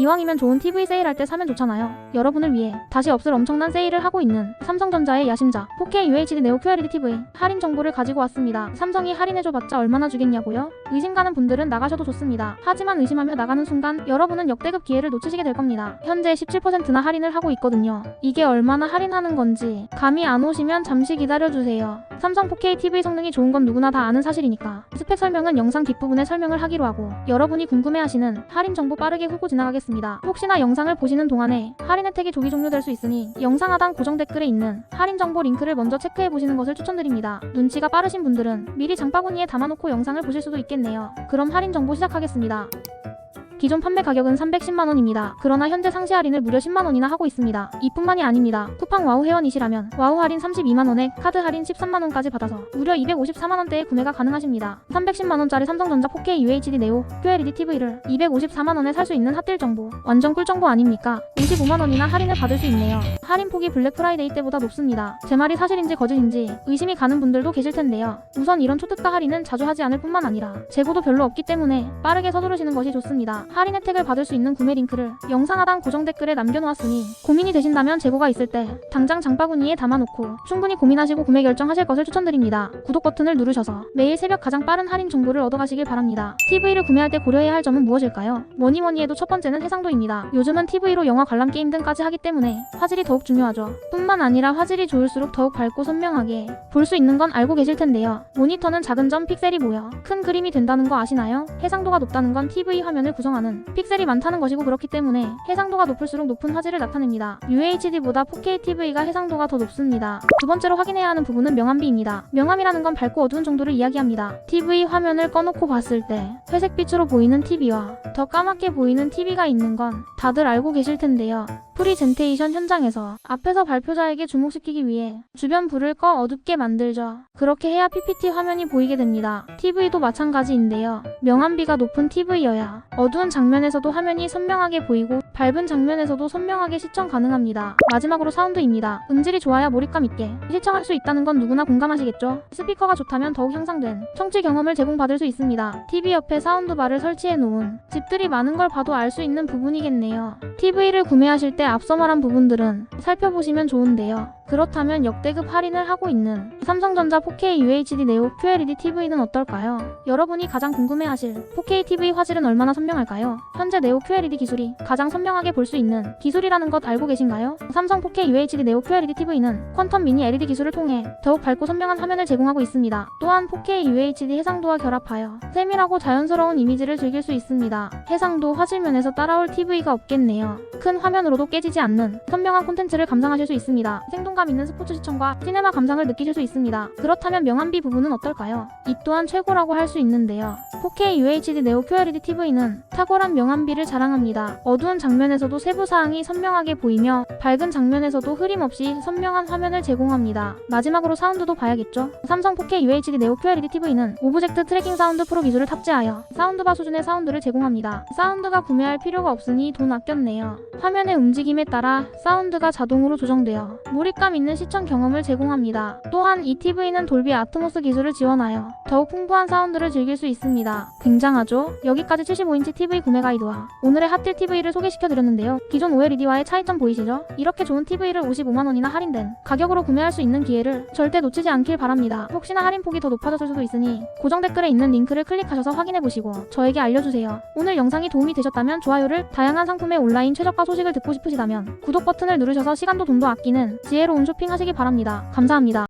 이왕이면 좋은 TV 세일할 때 사면 좋잖아요. 여러분을 위해 다시 없을 엄청난 세일을 하고 있는 삼성전자의 야심작 4K UHD 네오 QLED TV 할인 정보를 가지고 왔습니다. 삼성이 할인해줘봤자 얼마나 주겠냐고요? 의심 가는 분들은 나가셔도 좋습니다. 하지만 의심하며 나가는 순간 여러분은 역대급 기회를 놓치시게 될 겁니다. 현재 17%나 할인을 하고 있거든요. 이게 얼마나 할인하는 건지 감이 안 오시면 잠시 기다려주세요. 삼성 4K TV 성능이 좋은 건 누구나 다 아는 사실이니까 스펙 설명은 영상 뒷부분에 설명을 하기로 하고 여러분이 궁금해하시는 할인 정보 빠르게 훑고 지나가겠습니다. 혹시나 영상을 보시는 동안에 할인 혜택이 조기 종료될 수 있으니 영상 하단 고정 댓글에 있는 할인 정보 링크를 먼저 체크해 보시는 것을 추천드립니다. 눈치가 빠르신 분들은 미리 장바구니에 담아놓고 영상을 보실 수도 있겠네요. 그럼 할인 정보 시작하겠습니다. 기존 판매 가격은 310만원입니다. 그러나 현재 상시 할인을 무려 10만원이나 하고 있습니다. 이뿐만이 아닙니다. 쿠팡 와우 회원이시라면 와우 할인 32만원에 카드 할인 13만원까지 받아서 무려 254만원대에 구매가 가능하십니다. 310만원짜리 삼성전자 4K UHD 네오 QLED TV를 254만원에 살 수 있는 핫딜 정보. 완전 꿀 정보 아닙니까? 55만원이나 할인을 받을 수 있네요. 할인 폭이 블랙 프라이데이 때보다 높습니다. 제 말이 사실인지 거짓인지 의심이 가는 분들도 계실 텐데요. 우선 이런 초특가 할인은 자주 하지 않을 뿐만 아니라 재고도 별로 없기 때문에 빠르게 서두르시는 것이 좋습니다. 할인 혜택을 받을 수 있는 구매 링크를 영상 하단 고정 댓글에 남겨놓았으니 고민이 되신다면 재고가 있을 때 당장 장바구니에 담아놓고 충분히 고민하시고 구매 결정하실 것을 추천드립니다. 구독 버튼을 누르셔서 매일 새벽 가장 빠른 할인 정보를 얻어가시길 바랍니다. TV를 구매할 때 고려해야 할 점은 무엇일까요? 뭐니 뭐니 해도 첫 번째는 해상도입니다. 요즘은 TV로 영화 관람 게임 등까지 하기 때문에 화질이 더욱 중요하죠. 뿐만 아니라 화질이 좋을수록 더욱 밝고 선명하게 볼 수 있는 건 알고 계실 텐데요. 모니터는 작은 점 픽셀이 모여 큰 그림이 된다는 거 아시나요? 해상도가 높다는 건 TV 화면을 구성하는 픽셀이 많다는 것이고 그렇기 때문에 해상도가 높을수록 높은 화질을 나타냅니다. UHD보다 4K TV가 해상도가 더 높습니다. 두 번째로 확인해야 하는 부분은 명암비입니다. 명암이라는 건 밝고 어두운 정도를 이야기합니다. TV 화면을 꺼놓고 봤을 때 회색빛으로 보이는 TV와 더 까맣게 보이는 TV가 있는 건 다들 알고 계실 텐데요. 프리젠테이션 현장에서 앞에서 발표자에게 주목시키기 위해 주변 불을 꺼 어둡게 만들죠. 그렇게 해야 PPT 화면이 보이게 됩니다. TV도 마찬가지인데요. 명암비가 높은 TV여야 어두운 장면에서도 화면이 선명하게 보이고 밝은 장면에서도 선명하게 시청 가능합니다. 마지막으로 사운드입니다. 음질이 좋아야 몰입감 있게 시청할 수 있다는 건 누구나 공감하시겠죠? 스피커가 좋다면 더욱 향상된 청취 경험을 제공받을 수 있습니다. TV 옆에 사운드바를 설치해 놓은 집들이 많은 걸 봐도 알 수 있는 부분이겠네요. TV를 구매하실 때 앞서 말한 부분들은 살펴보시면 좋은데요. 그렇다면 역대급 할인을 하고 있는 삼성전자 4K UHD 네오 QLED TV는 어떨까요? 여러분이 가장 궁금해하실 4K TV 화질은 얼마나 선명할까요? 현재 네오 QLED 기술이 가장 선명하게 볼 수 있는 기술이라는 것 알고 계신가요? 삼성 4K UHD 네오 QLED TV는 퀀텀 미니 LED 기술을 통해 더욱 밝고 선명한 화면을 제공하고 있습니다. 또한 4K UHD 해상도와 결합하여 세밀하고 자연스러운 이미지를 즐길 수 있습니다. 해상도 화질 면에서 따라올 TV가 없겠네요. 큰 화면으로도 깨지지 않는 선명한 콘텐츠를 감상하실 수 있습니다. 생동감 있는 스포츠 시청과 시네마 감상을 느끼실 수 있습니다. 그렇다면 명암비 부분은 어떨까요? 이 또한 최고라고 할 수 있는데요. 4K UHD 네오 QLED TV는 탁월한 명암비를 자랑합니다. 어두운 장면에서도 세부 사항이 선명하게 보이며 밝은 장면에서도 흐림 없이 선명한 화면을 제공합니다. 마지막으로 사운드도 봐야겠죠. 삼성 4K UHD 네오 QLED TV는 오브젝트 트래킹 사운드 프로 기술을 탑재하여 사운드바 수준의 사운드를 제공합니다. 사운드가 구매할 필요가 없으니 돈 아꼈네요. 화면의 움직임 에 따라 사운드가 자동으로 조정되어 몰입감 있는 시청 경험을 제공합니다. 또한 이 TV는 돌비 아트모스 기술을 지원하여 더욱 풍부한 사운드를 즐길 수 있습니다. 굉장하죠? 여기까지 75인치 TV 구매 가이드와 오늘의 핫딜 TV를 소개시켜드렸는데요. 기존 OLED와의 차이점 보이시죠? 이렇게 좋은 TV를 55만원이나 할인된 가격으로 구매할 수 있는 기회를 절대 놓치지 않길 바랍니다. 혹시나 할인폭이 더 높아졌을 수도 있으니 고정 댓글에 있는 링크를 클릭하셔서 확인해보시고 저에게 알려주세요. 오늘 영상이 도움이 되셨다면 좋아요를 다양한 상품의 온라인 최저가 소식을 듣고 싶으 시다면 구독 버튼을 누르셔서 시간도 돈도 아끼는 지혜로운 쇼핑하시기 바랍니다. 감사합니다.